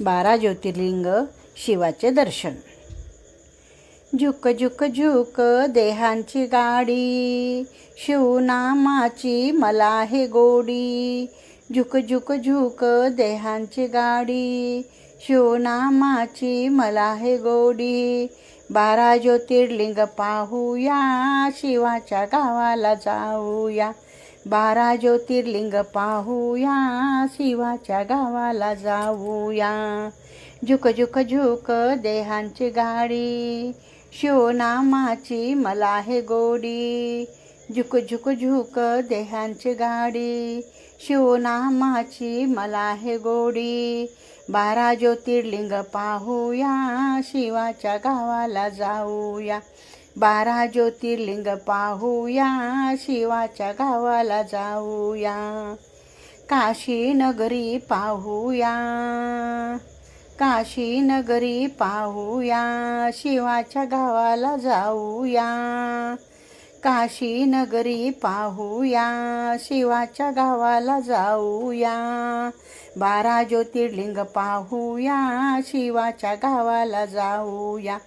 बारा ज्योतिर्लिंग शिवाचे दर्शन. झुक झुक झुक देहांची गाडी शिवनामाची मला हे गोडी. झुक झुक झुक देहांची गाडी शिवनामाची मला हे गोडी. बारा ज्योतिर्लिंग पाहूया शिवाच्या गावाला जाऊया. बारा ज्योतिर्लिंग पाहूया शिवाच्या गावाला जाऊया. झुक झुक झुक देहांची गाडी शिवनामाची मला हे गोडी. झुक झुक झुक देहांची गाडी शिवनामाची मला हे गोडी. बारा ज्योतिर्लिंग पाहूया शिवाच्या गावाला जाऊया. बारा ज्योतिर्लिंग पाहूया शिवाच्या गावाला जाऊया. काशी नगरी पाहूया काशी नगरी पाहूया शिवाच्या गावाला जाऊया. काशी नगरी पाहूया शिवाच्या गावाला जाऊया. बारा ज्योतिर्लिंग पाहूया शिवाच्या गावाला जाऊया.